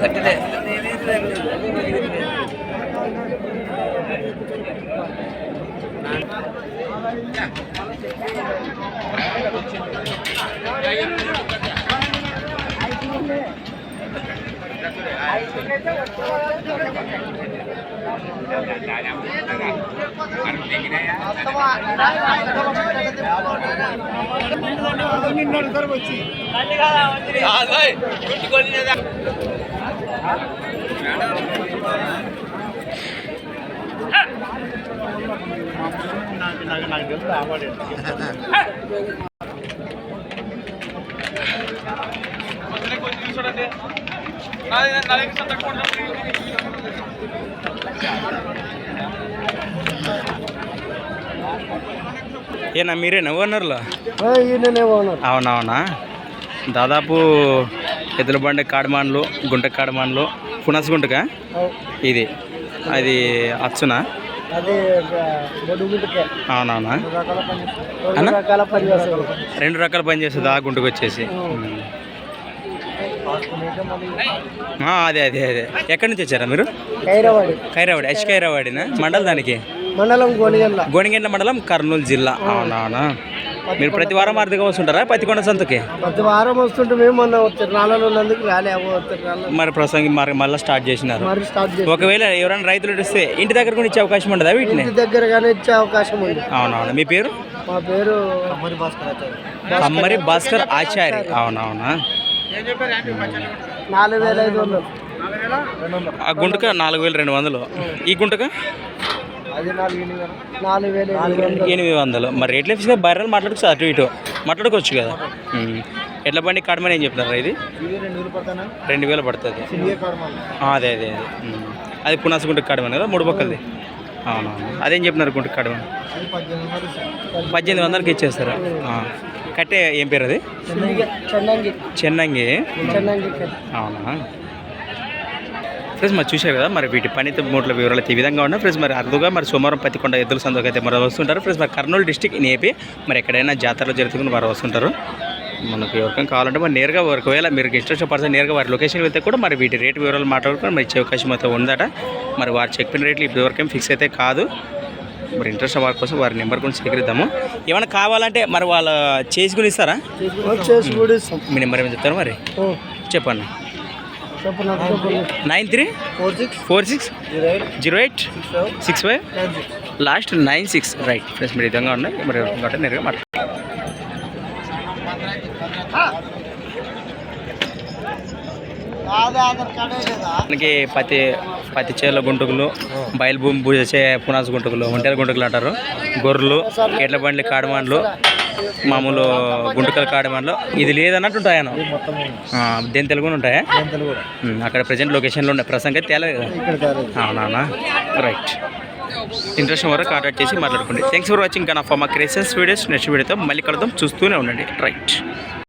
കണ്ടില്ലേ గుట్టుకొని ఏనా మీరేనా ఓనర్లో ఈయననే ఓనర్ అవునవునా దాదాపు ఎద్దుల బండి కాడమాన్లు గుంట కాడమాన్లు పునస్ గుంటకా? ఇది. అది అచ్చునా? అవునవునా? రెండు రకాల పని చేస్తుంది ఆ గుంటకు వచ్చేసి. అదే అదే అదే. ఎక్కడి నుంచి వచ్చారా మీరు? కైరవాడి ఖైరావాడి. హెచ్ ఖైరావాడినా? మండలం దానికి మండలం గోనిగండ్ల. మండలం కర్నూలు జిల్లా. అవునవునా? మీరు ప్రతి వారం అర్థంగా వస్తుంటారా? పత్తికొండ సంతకి? ప్రతి వారం వస్తుంటే మేము మొన్న తిరునాళ్ళలో ఉన్నందుకు రాలే తిరునాళ్ళ మరి ప్రసంగి మరి మళ్ళీ స్టార్ట్ చేసినారు. మరి స్టార్ట్ చేసి ఒకవేళ ఎవరైనా రైతులు ఇస్తే ఇంటి దగ్గర కూడా ఇచ్చే అవకాశం ఉండదా వీటిని? ఇంటి దగ్గరగానే ఇచ్చే అవకాశం ఉంది. అవునవును. మీ పేరు? మా పేరు అమ్మరి భాస్కర్ కమ్మరి భాస్కర్ ఆచారి అవునవునా? నాలుగు వేల ఐదు వందలు. ఆ గుంటక నాలుగు వేల రెండు వందలు. ఈ గుంటక? ఎనిమిది వందలు. మరి రేట్లు ఫిక్స్గా బర్రెలు మాట్లాడుకోవచ్చు అటు ఇటు. మాట్లాడుకోవచ్చు కదా. ఎట్ల బండి కడమని ఏం చెప్తారా ఇది? రెండు వేలు పడుతుంది? అదే అదే అదే. అది పునాస గుంట కడమని కదా మూడు పక్కలది. అవునవును. అదేం చెప్పినారు గుంట కడమని? పద్దెనిమిది వందలకి ఇచ్చేస్తారు. కట్టే ఏం పేరు అది? చెన్నంగి. చెన్నంగి. అవునా? ఫ్రెండ్స్ మరి చూశారు కదా మరి వీటి పనిత మూట్ల వివరాలు ఈ విధంగా ఉన్నాయి. ఫ్రెండ్స్ మరి అరుదుగా మరి సోమవారం పత్తికొండ ఎద్దుల సందుకు అయితే మరి వస్తుంటారు. ఫ్రెండ్స్ మరి కర్నూలు డిస్టిక్ ఇన్ ఏపీ మరి ఎక్కడైనా జాతరలో జరుగుతుంది వారు వస్తుంటారు. మనకు ఎవరికైనా కావాలంటే మరి నేరుగా ఒకవేళ మీరు వచ్చిన పర్సన్ నేరుగా వారి లొకేషన్ వెళ్తే కూడా మరి వీటి రేటు వివరాలు మాట్లాడుకొని మరి ఇచ్చే అవకాశం అయితే ఉందట. మరి వారు చెప్పిన రేట్లు ఇప్పుడు వరకేం ఫిక్స్ అయితే కాదు. మరి ఇంట్రెస్ట్ వారి కోసం వారి నెంబర్ కూడా సేకరిద్దాము. ఏమైనా కావాలంటే మరి వాళ్ళు చేసుకుని ఇస్తారా? మీ నెంబర్ ఏమైనా చెప్తారా మరి? చెప్పండి. Nine three four six four six zero eight six five last nine six right friends మీరు విధంగా ఉన్నాయి మరి కాబట్టి నేరుగా లేదా మనకి పత్తి పత్తి చేల గుంటుకులు బయలుభూమి పూజ చే పునాస గుంటుకులు ఒంటెల గుంటుకులు అంటారు. గొర్రెలు ఎడ్ల బండ్లు కాడమాన్లు మామూలు గుంటుకల కాడమాన్లు ఇది లేదన్నట్టు ఉంటాయను దేని తెలుగు ఉంటాయా? అక్కడ ప్రజెంట్ లొకేషన్లో ఉన్నాయి ప్రసంగం తేలేదు. కదా అవునా రైట్ ఇంట్రెస్ట్ వరకు కాంటాక్ట్ చేసి మాట్లాడుకోండి. థ్యాంక్స్ ఫర్ వాచింగ్ కన్ ఆఫ్ మా క్రియేషన్స్ వీడియోస్ నెక్స్ట్ వీడియోతో మళ్ళీ కలుద్దాం. చూస్తూనే ఉండండి. రైట్